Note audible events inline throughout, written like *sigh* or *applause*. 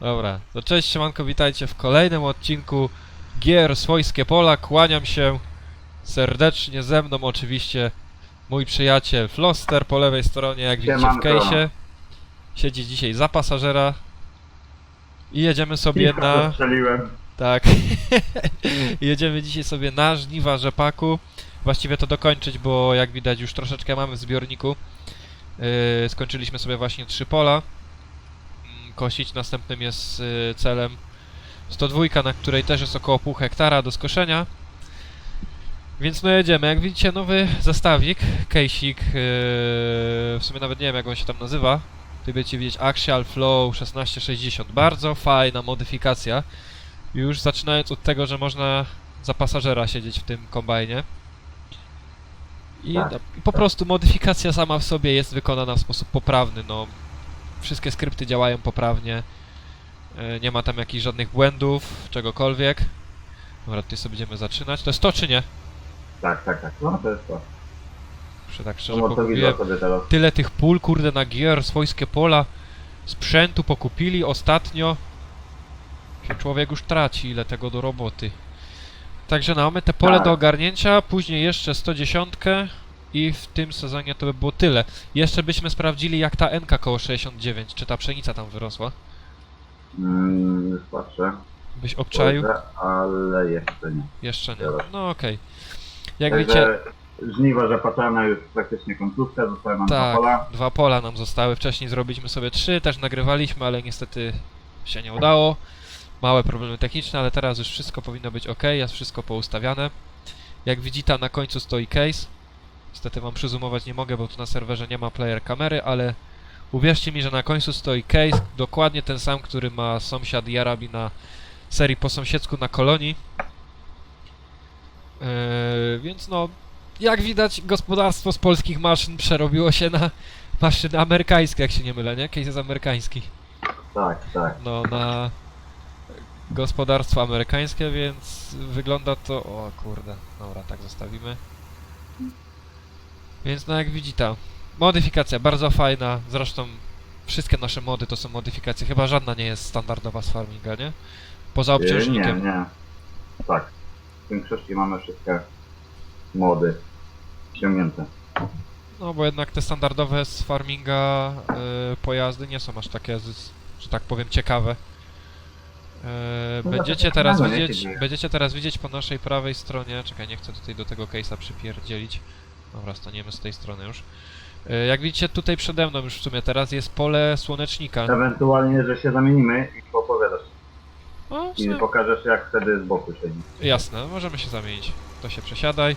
Dobra, to cześć siemanko, witajcie w kolejnym odcinku Gier Swojskie Pola. Kłaniam się serdecznie, ze mną oczywiście mój przyjaciel Floster po lewej stronie, jak widzicie w Siemanko. case'ie. Siedzi dzisiaj za pasażera. I jedziemy sobie Kilka na... Strzeliłem. Tak. *laughs* Jedziemy dzisiaj sobie na żniwa rzepaku. Właściwie to dokończyć, bo jak widać już troszeczkę mamy w zbiorniku. Yy, skończyliśmy sobie właśnie trzy pola. Mm, Kosić. Następnym jest yy, celem 102, na której też jest około pół hektara do skoszenia. Więc no jedziemy. Jak widzicie nowy zestawik, kejsik, yy, w sumie nawet nie wiem jak on się tam nazywa. Tu będziecie widzieć Axial Flow 1660. Bardzo fajna modyfikacja. Już zaczynając od tego, że można za pasażera siedzieć w tym kombajnie. I, no, i po prostu modyfikacja sama w sobie jest wykonana w sposób poprawny. No, wszystkie skrypty działają poprawnie. E, Nie ma tam jakichś żadnych błędów, czegokolwiek. Dobra, tutaj sobie będziemy zaczynać. To jest to czy nie? Tak, tak, tak. No to jest to. Muszę tak szczerze No sobie teraz. Tyle tych pól, kurde, na gier, swojskie pola, sprzętu pokupili ostatnio. Się człowiek już traci, ile tego do roboty. Także no, mamy te pole Tak. do ogarnięcia, później jeszcze 110 i w tym sezonie to by było tyle. Jeszcze byśmy sprawdzili, jak ta NK koło 69, czy ta pszenica tam wyrosła. Mm, już patrzę. Byś obczaił? Spojrzę, Ale jeszcze nie. Jeszcze nie. No okej. Jak Także wiecie, Żniwa zapatrzone już praktycznie końcówka, zostały nam Tak. dwa pola. Dwa pola nam zostały. Wcześniej zrobiliśmy sobie trzy, też nagrywaliśmy, ale niestety się nie udało. Małe problemy techniczne, ale teraz już wszystko powinno być ok, jest wszystko poustawiane. Jak widzicie, na końcu stoi case. Niestety wam przyzoomować nie mogę, bo tu na serwerze nie ma player kamery, ale uwierzcie mi, że na końcu stoi case, dokładnie ten sam, który ma sąsiad Jarabi na serii po sąsiedzku na kolonii. Eee, więc no, jak widać, gospodarstwo z polskich maszyn przerobiło się na maszyny amerykańskie, jak się nie mylę, nie? Case jest amerykański. Tak, tak. No, na gospodarstwo amerykańskie, więc wygląda to... O kurde, dobra, tak zostawimy. Więc no jak widzicie, modyfikacja bardzo fajna, zresztą wszystkie nasze mody to są modyfikacje, chyba żadna nie jest standardowa z farminga, nie? Poza Nie, obciążnikiem. nie. Tak. W większości mamy wszystkie mody ściągnięte. No bo jednak te standardowe z farminga y, pojazdy nie są aż takie, że tak powiem, ciekawe. Y, No będziecie tak, teraz no, nie widzieć, będziecie teraz widzieć po naszej prawej stronie, czekaj, nie chcę tutaj do tego case'a przypierdzielić. Dobra, staniemy z tej strony już. Y, jak widzicie tutaj przede mną już w sumie teraz jest pole słonecznika. Ewentualnie, że się zamienimy i poopowiadasz. O, w I pokażesz jak wtedy z boku siedzi. jasne, możemy się zamienić. To się przesiadaj.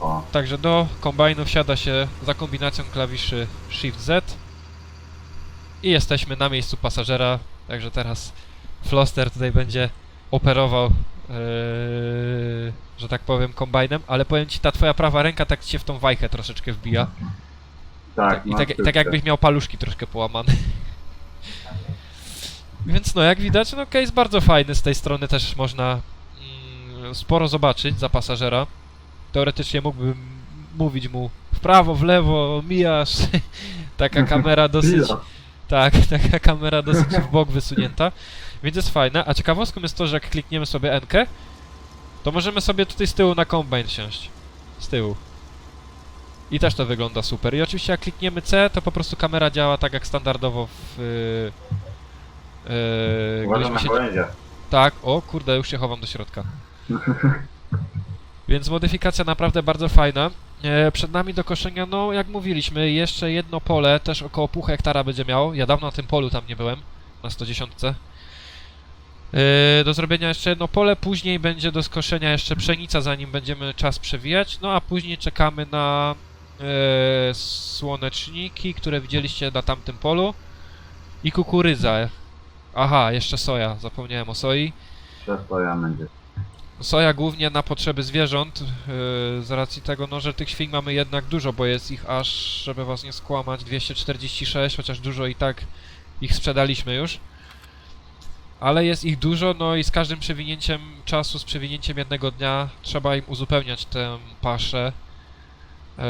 O. Także do kombajnu wsiada się za kombinacją klawiszy Shift Z i jesteśmy na miejscu pasażera, także teraz Floster tutaj będzie operował, yy, że tak powiem, kombajnem, ale powiem ci, ta twoja prawa ręka tak ci się w tą wajchę troszeczkę wbija Tak, i tak, i tak jakbyś miał paluszki troszkę połamane. *laughs* Więc no, jak widać, no case bardzo fajny, z tej strony też można mm, sporo zobaczyć za pasażera. Teoretycznie mógłbym mówić mu w prawo, w lewo, mijasz. *laughs* Taka *laughs* kamera dosyć, tak, taka kamera dosyć w bok wysunięta, więc jest fajna. A ciekawostką jest to, że jak klikniemy sobie N, to możemy sobie tutaj z tyłu na kombajn siąść. Z tyłu. I też to wygląda super. I oczywiście jak klikniemy C, to po prostu kamera działa tak jak standardowo w... Yy, yy, Uważam gdybyśmy na się- tak, o kurde, już się chowam do środka. *laughs* Więc modyfikacja naprawdę bardzo fajna. E, przed nami do koszenia, no jak mówiliśmy, jeszcze jedno pole, też około pół hektara będzie miało. Ja dawno na tym polu tam nie byłem, na 110. E, do zrobienia jeszcze jedno pole, później będzie do skoszenia jeszcze pszenica, zanim będziemy czas przewijać. No a później czekamy na e, słoneczniki, które widzieliście na tamtym polu. I kukurydza. Aha, jeszcze soja, zapomniałem o soi. Przestoja będzie. Soja głównie na potrzeby zwierząt, yy, z racji tego, no, że tych świń mamy jednak dużo, bo jest ich aż, żeby was nie skłamać, 246, chociaż dużo i tak ich sprzedaliśmy już. Ale jest ich dużo, no i z każdym przewinięciem czasu, z przewinięciem jednego dnia trzeba im uzupełniać tę paszę yy,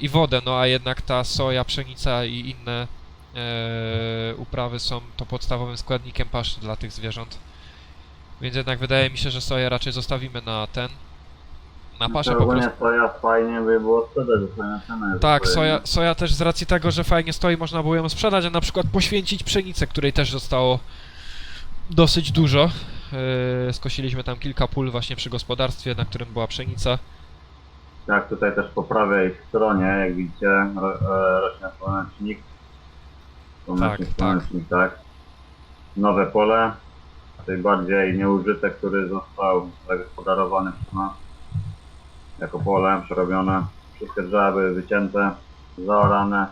i wodę, no a jednak ta soja, pszenica i inne e, uprawy są to podstawowym składnikiem paszy dla tych zwierząt. Więc jednak wydaje mi się, że soję raczej zostawimy na ten. Na paszę po prostu. soja fajnie by było sprzedać, że fajna cena jest. Tak, soja, soja też z racji tego, że fajnie stoi, można było ją sprzedać, a na przykład poświęcić pszenicę, której też zostało dosyć dużo. Yy, skosiliśmy tam kilka pól właśnie przy gospodarstwie, na którym była pszenica. Tak, tutaj też po prawej stronie, jak widzicie, e, rośnie słonecznik. Słonecznik, Tak, tak. słonecznik, tak. Nowe pole, tutaj bardziej nieużyte, który został zagospodarowany przez nas. Jako pole przerobione. Wszystkie drzewa były wycięte, zaorane.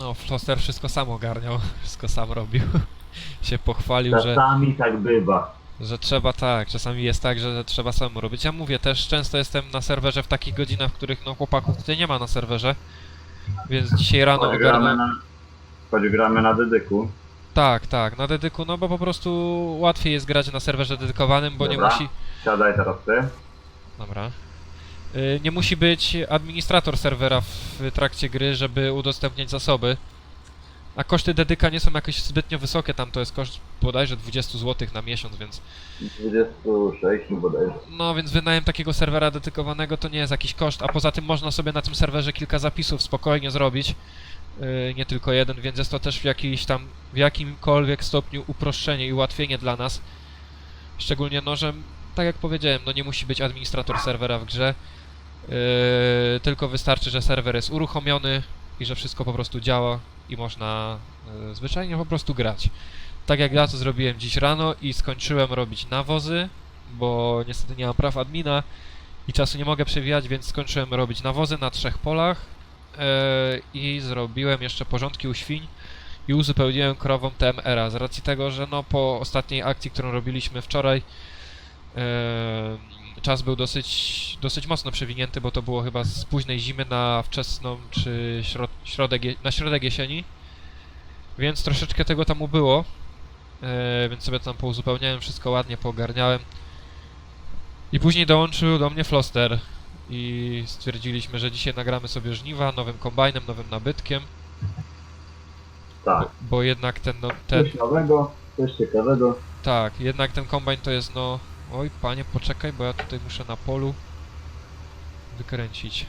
No, Foster wszystko sam ogarniał, wszystko sam robił. *laughs* się pochwalił, że, Czasami tak bywa. że trzeba tak, czasami jest tak, że trzeba samemu robić. Ja mówię, też często jestem na serwerze w takich godzinach, w których no chłopaków tutaj nie ma na serwerze. Więc dzisiaj rano Choć gramy na, choć gramy na dedyku. Tak, tak, na dedyku, no bo po prostu łatwiej jest grać na serwerze dedykowanym, bo nie Dobra. musi... Siadaj teraz ty. Dobra. Y, Nie musi być administrator serwera w trakcie gry, żeby udostępniać zasoby. A koszty dedyka nie są jakoś zbytnio wysokie, tam to jest koszt bodajże 20 zł na miesiąc, więc... 26 bodajże. No, więc wynajem takiego serwera dedykowanego to nie jest jakiś koszt, a poza tym można sobie na tym serwerze kilka zapisów spokojnie zrobić. Yy, nie tylko jeden, więc jest to też w jakiś tam, w jakimkolwiek stopniu uproszczenie i ułatwienie dla nas. Szczególnie no, że tak jak powiedziałem, no nie musi być administrator serwera w grze. Yy, tylko wystarczy, że serwer jest uruchomiony i że wszystko po prostu działa i można yy, zwyczajnie po prostu grać. Tak jak ja to zrobiłem dziś rano i skończyłem robić nawozy, bo niestety nie mam praw admina i czasu nie mogę przewijać, więc skończyłem robić nawozy na trzech polach yy, i zrobiłem jeszcze porządki u świń i uzupełniłem krową TMR-a z racji tego, że no po ostatniej akcji, którą robiliśmy wczoraj yy, czas był dosyć, dosyć mocno przewinięty, bo to było chyba z późnej zimy na wczesną czy środ, środek, na środek jesieni więc troszeczkę tego tam ubyło E, więc sobie tam pouzupełniałem, wszystko ładnie poogarniałem. I później dołączył do mnie Floster i stwierdziliśmy, że dzisiaj nagramy sobie żniwa nowym kombajnem, nowym nabytkiem, Tak. bo, bo jednak ten, no, ten, Coś nowego, coś ciekawego. tak, jednak ten kombajn to jest no, oj panie poczekaj, bo ja tutaj muszę na polu wykręcić.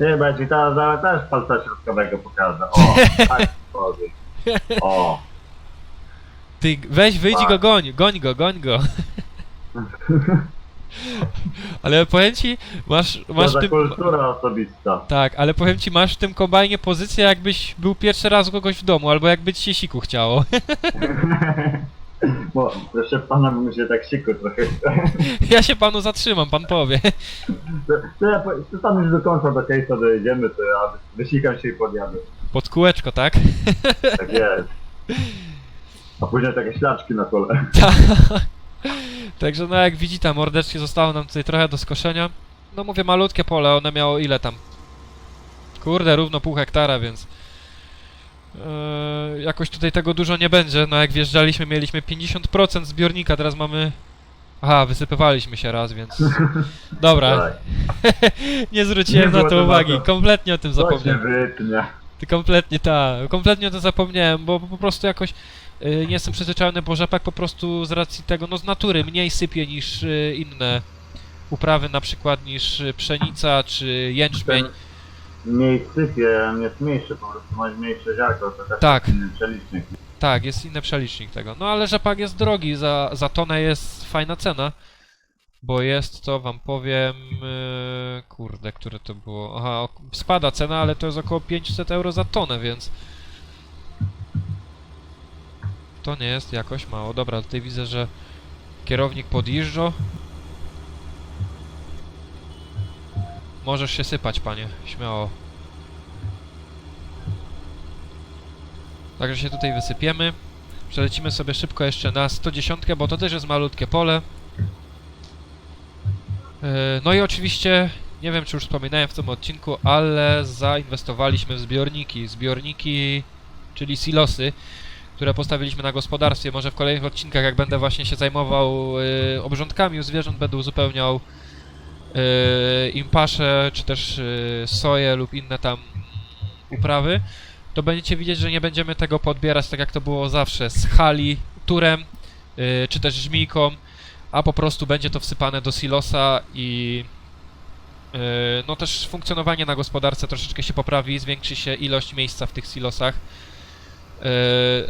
Ja ci teraz zaraz też palca środkowego pokażę. O, *laughs* tak powiem. O. Ty, weź, wyjdź i Tak. go goń, goń go, goń go. *laughs* Ale powiem ci, masz, To masz w za tym... kultura osobista. Tak, ale powiem ci, masz w tym kombajnie pozycję, jakbyś był pierwszy raz u kogoś w domu, albo jakby ci się siku chciało. *laughs* *laughs* Bo proszę pana, bo mi się tak siku trochę *laughs* ja się panu zatrzymam, pan powie. To, to ja po- to tam już do końca do case'a dojedziemy, to ja wysikam się i podjadę. Pod kółeczko, tak? Tak jest. A później takie ślaczki na kole. *laughs* Tak. Także no jak widzi tam mordeczki zostało nam tutaj trochę do skoszenia. No mówię malutkie pole, one miało ile tam? Kurde, równo pół hektara, więc... Yy, jakoś tutaj tego dużo nie będzie. No jak wjeżdżaliśmy mieliśmy 50% zbiornika, teraz mamy... Aha, wysypywaliśmy się raz, więc... *laughs* Dobra, *laughs* nie zwróciłem Nie na było to uwagi, tematu. kompletnie o tym To się zapomniałem. wytnie. Ty kompletnie tak, kompletnie o tym zapomniałem, bo po prostu jakoś y, nie jestem przyzwyczajony, bo rzepak po prostu z racji tego, no z natury mniej sypie niż y, inne uprawy, na przykład niż pszenica czy jęczmień. Ten mniej sypie, on jest mniejszy, po prostu ma mniejsze ziarko, to też Tak. inny przelicznik. Tak, jest inny przelicznik tego. No ale rzepak jest drogi, za, za tonę jest fajna cena, bo jest to, wam powiem, y, kurde, które to było, aha, ok- spada cena, ale to jest około 500 euro za tonę, więc to nie jest jakoś mało. Dobra, tutaj widzę, że kierownik podjeżdża. Możesz się sypać, panie, śmiało. Także się tutaj wysypiemy. Przelecimy sobie szybko jeszcze na 110, bo to też jest malutkie pole. Yy, No i oczywiście, nie wiem czy już wspominałem w tym odcinku, ale zainwestowaliśmy w zbiorniki. Zbiorniki, czyli silosy, które postawiliśmy na gospodarstwie. Może w kolejnych odcinkach, jak będę właśnie się zajmował yy, obrządkami u zwierząt, będę uzupełniał yy, im pasze, czy też yy, soję lub inne tam uprawy to będziecie widzieć, że nie będziemy tego podbierać tak jak to było zawsze z hali, turem, yy, czy też żmijką, a po prostu będzie to wsypane do silosa i yy, no też funkcjonowanie na gospodarce troszeczkę się poprawi, zwiększy się ilość miejsca w tych silosach.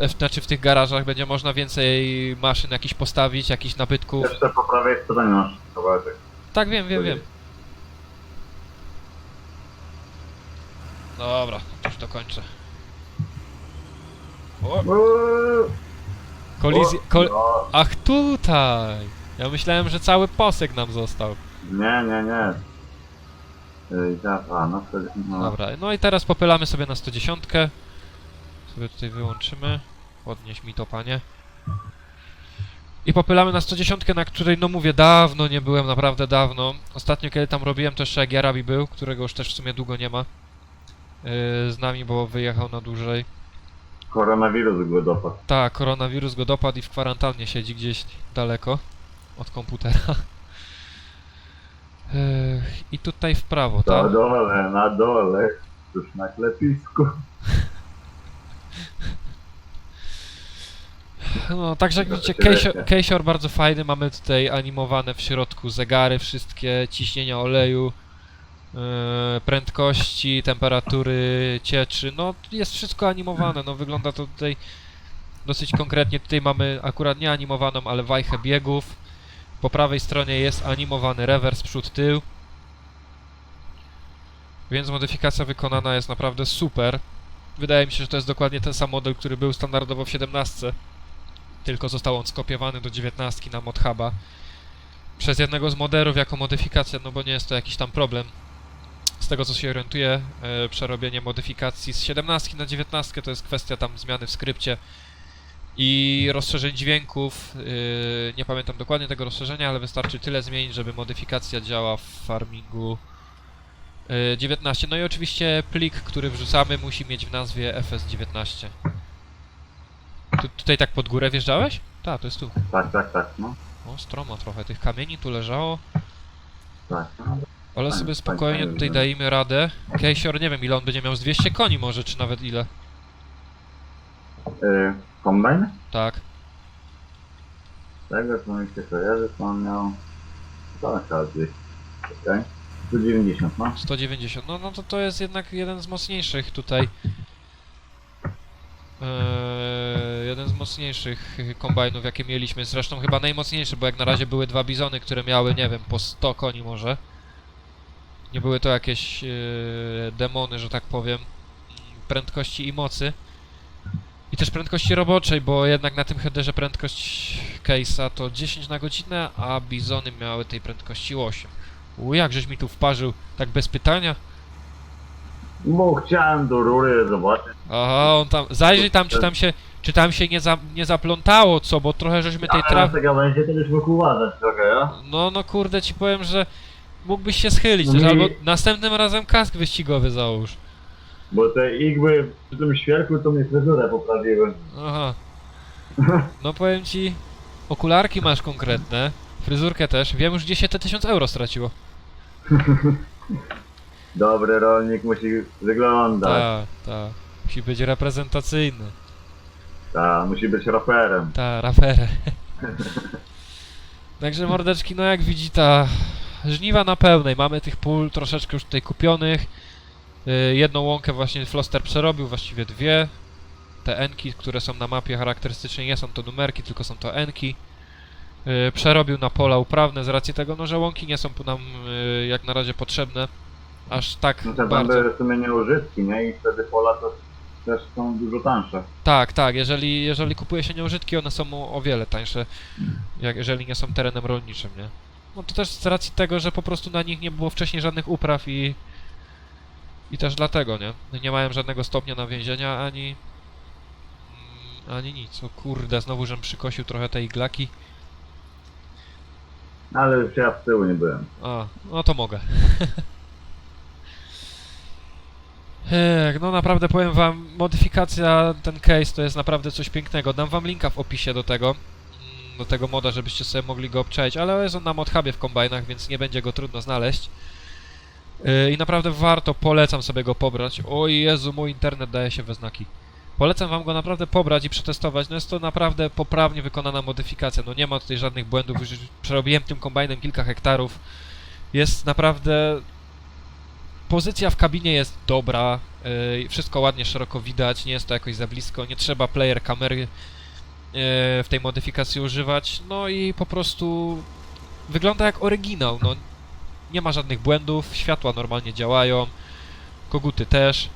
Yy, znaczy w tych garażach będzie można więcej maszyn jakichś postawić, jakichś nabytków. Jeszcze po prawej stronie masz. Tak, wiem, wiem, wiem. Dobra, już dokończę. O, kolizja... Kol... no, Ach, tutaj! Ja myślałem, że cały posek nam został. Nie, nie, nie. Za- A, no wtedy... No. Dobra, no i teraz popylamy sobie na 110. Sobie tutaj wyłączymy. Podnieś mi to, panie. I popylamy na 110, na której, no mówię, dawno nie byłem, naprawdę dawno. Ostatnio, kiedy tam robiłem, to jeszcze jak Jarabi był, którego już też w sumie długo nie ma. Yy, z nami, bo wyjechał na dłużej. Koronawirus go dopadł. Tak, koronawirus go dopadł i w kwarantannie siedzi gdzieś daleko od komputera. *laughs* Yy, I tutaj w prawo, Na tak? dole, na dole. Tuż na klepisku. *laughs* No, także jak widzicie. Kejsior bardzo fajny, mamy tutaj animowane w środku zegary, wszystkie ciśnienia oleju, yy, prędkości, temperatury cieczy, no jest wszystko animowane, no wygląda to tutaj dosyć konkretnie, tutaj mamy akurat nie animowaną, ale wajchę biegów, po prawej stronie jest animowany rewers przód tył, więc modyfikacja wykonana jest naprawdę super. Wydaje mi się, że to jest dokładnie ten sam model, który był standardowo w 17 tylko został on skopiowany do 19 na ModHuba przez jednego z moderów jako modyfikacja, no bo nie jest to jakiś tam problem. Z tego co się orientuję, e, przerobienie modyfikacji z 17 na 19 to jest kwestia tam zmiany w skrypcie i rozszerzeń dźwięków. e, nie pamiętam dokładnie tego rozszerzenia, ale wystarczy tyle zmienić, żeby modyfikacja działa w farmingu e, 19. No i oczywiście plik, który wrzucamy musi mieć w nazwie FS19. Tu, tutaj tak pod górę wjeżdżałeś? Tak, to jest tu. Tak, tak, tak, no. O, stroma trochę. Tych kamieni tu leżało. Tak. Ale Fajnie, sobie fajnie, spokojnie fajnie, tutaj no. dajemy radę. Kejsior, nie wiem ile on będzie miał, z 200 koni może, czy nawet ile. Yy, kombajn? Tak. Tego co mi się kojarzy, to on miał... Gdzieś. Czekaj. 190, no. 190. No, no to to jest jednak jeden z mocniejszych tutaj. Eee, jeden z mocniejszych kombajnów, jakie mieliśmy. Zresztą chyba najmocniejszy, bo jak na razie były dwa bizony, które miały, nie wiem, po 100 koni może. Nie były to jakieś e, demony, że tak powiem, prędkości i mocy. I też prędkości roboczej, bo jednak na tym headerze prędkość case'a to 10 na godzinę, a bizony miały tej prędkości 8. U, jak żeś mi tu wparzył, tak bez pytania? Bo chciałem do rury zobaczyć. Aha, on tam, zajrzyj tam, czy tam się, czy tam się nie, za, nie zaplątało co, bo trochę żeśmy tej na trawy... tego będzie to już mógł uważać trochę, ja? No, no kurde, ci powiem, że mógłbyś się schylić No też, mi- albo następnym razem kask wyścigowy załóż. Bo te igły przy tym świerku to mi fryzurę poprawiły. Aha. No powiem ci, okularki masz konkretne, fryzurkę też, wiem już gdzie się te 1000 euro straciło. *laughs* Dobry rolnik musi wyglądać. Tak, tak. Musi być reprezentacyjny. Tak, musi być raperem. Ta, raperę. *laughs* Także mordeczki, no jak widzi ta żniwa na pełnej. Mamy tych pól troszeczkę już tutaj kupionych. Y, jedną łąkę właśnie Floster przerobił, właściwie dwie. Te enki, które są na mapie charakterystycznie nie są to numerki, tylko są to enki. Y, przerobił na pola uprawne z racji tego, no, że łąki nie są nam y, jak na razie potrzebne. Aż tak No to tam bardzo. były w sumie nieużytki, nie? I wtedy pola to też są dużo tańsze. Tak, tak. Jeżeli, jeżeli kupuje się nieużytki, one są o, o wiele tańsze, jak jeżeli nie są terenem rolniczym, nie? No to też z racji tego, że po prostu na nich nie było wcześniej żadnych upraw i i też dlatego, nie? Nie mają żadnego stopnia nawięzienia ani mm, ani nic. O kurde, znowu żem przykosił trochę tej iglaki. Ale już ja z tyłu nie byłem. A, no to mogę. *laughs* No naprawdę powiem wam, modyfikacja, ten case to jest naprawdę coś pięknego. Dam wam linka w opisie do tego, mm, do tego moda, żebyście sobie mogli go obczaić, ale jest on na modhubie w kombajnach, więc nie będzie go trudno znaleźć. Yy, I naprawdę warto, polecam sobie go pobrać. O Jezu, mój internet daje się we znaki. Polecam wam go naprawdę pobrać i przetestować. No jest to naprawdę poprawnie wykonana modyfikacja. No nie ma tutaj żadnych błędów. Już przerobiłem tym kombajnem kilka hektarów. Jest naprawdę... Pozycja w kabinie jest dobra. Yy, wszystko ładnie, szeroko widać. Nie jest to jakoś za blisko. Nie trzeba player kamery yy, w tej modyfikacji używać. No i po prostu wygląda jak oryginał. No, nie ma żadnych błędów, światła normalnie działają, koguty też,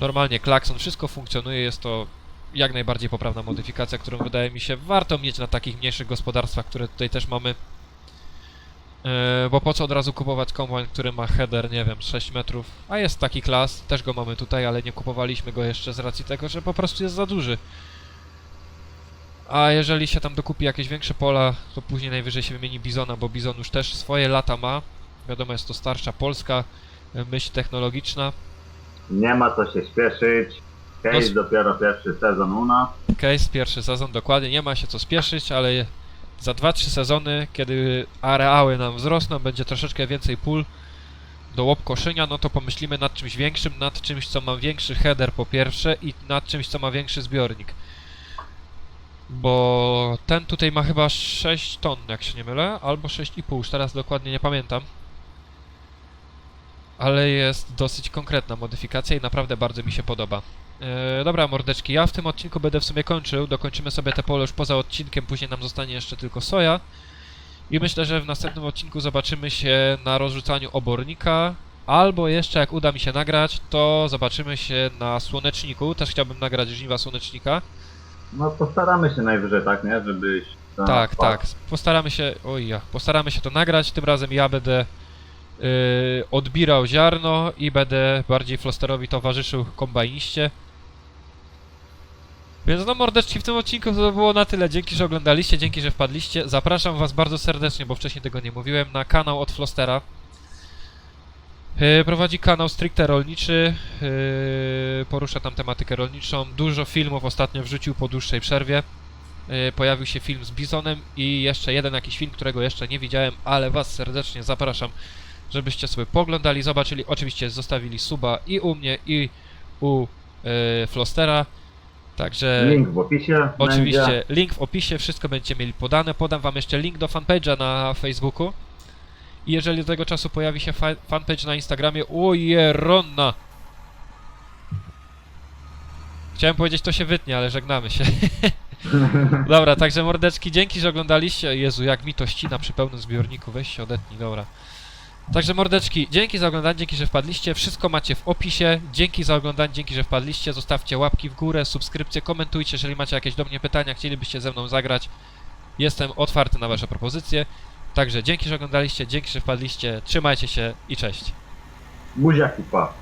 normalnie klakson, wszystko funkcjonuje, jest to jak najbardziej poprawna modyfikacja, którą wydaje mi się warto mieć na takich mniejszych gospodarstwach, które tutaj też mamy. Yy, bo po co od razu kupować kombajn, który ma header, nie wiem, 6 metrów, a jest taki klas, też go mamy tutaj, ale nie kupowaliśmy go jeszcze z racji tego, że po prostu jest za duży. A jeżeli się tam dokupi jakieś większe pola, to później najwyżej się wymieni Bizona, bo Bizon już też swoje lata ma. Wiadomo, jest to starsza polska e, myśl technologiczna. Nie ma co się śpieszyć. No Case dopiero pierwszy sezon u nas. Case, pierwszy sezon, dokładnie, nie ma się co spieszyć, ale za 2-3 sezony, kiedy areały nam wzrosną, będzie troszeczkę więcej pól do łopkoszynia, no to pomyślimy nad czymś większym, nad czymś, co ma większy header po pierwsze i nad czymś, co ma większy zbiornik. Bo ten tutaj ma chyba 6 ton, jak się nie mylę, albo 6,5, już teraz dokładnie nie pamiętam. Ale jest dosyć konkretna modyfikacja i naprawdę bardzo mi się podoba. E, dobra, mordeczki, ja w tym odcinku będę w sumie kończył. Dokończymy sobie te pole już poza odcinkiem, później nam zostanie jeszcze tylko soja. I myślę, że w następnym odcinku zobaczymy się na rozrzucaniu obornika. Albo jeszcze, jak uda mi się nagrać, to zobaczymy się na słoneczniku. Też chciałbym nagrać żniwa słonecznika. No postaramy się najwyżej, tak, nie? Żebyś... tam Tak, wpadł. tak. Postaramy się. Oj, ja. Postaramy się to nagrać. Tym razem ja będę yy, odbierał ziarno i będę bardziej Flosterowi towarzyszył kombajniście. Więc no mordeczki w tym odcinku to było na tyle. Dzięki, że oglądaliście, dzięki, że wpadliście. Zapraszam was bardzo serdecznie, bo wcześniej tego nie mówiłem, na kanał od Flostera. Yy, prowadzi kanał stricte rolniczy, yy, porusza tam tematykę rolniczą. Dużo filmów ostatnio wrzucił po dłuższej przerwie. Yy, pojawił się film z Bizonem i jeszcze jeden jakiś film, którego jeszcze nie widziałem, ale was serdecznie zapraszam, żebyście sobie poglądali, zobaczyli, oczywiście zostawili suba i u mnie i u Flostera. Także Link w opisie oczywiście będzie. link w opisie, wszystko będziecie mieli podane. Podam wam jeszcze link do fanpage'a na Facebooku. I jeżeli do tego czasu pojawi się fa- fanpage na Instagramie, ojeronna! Chciałem powiedzieć, to się wytnie, ale żegnamy się. *laughs* Dobra, także mordeczki, dzięki, że oglądaliście. Jezu, jak mi to ścina przy pełnym zbiorniku, weź się odetnij, dobra. Także mordeczki, dzięki za oglądanie, dzięki, że wpadliście. Wszystko macie w opisie. Dzięki za oglądanie, dzięki, że wpadliście. Zostawcie łapki w górę, subskrypcje, komentujcie, jeżeli macie jakieś do mnie pytania, chcielibyście ze mną zagrać. Jestem otwarty na wasze propozycje. Także dzięki, że oglądaliście, dzięki, że wpadliście. Trzymajcie się i cześć. Buziaki, pa.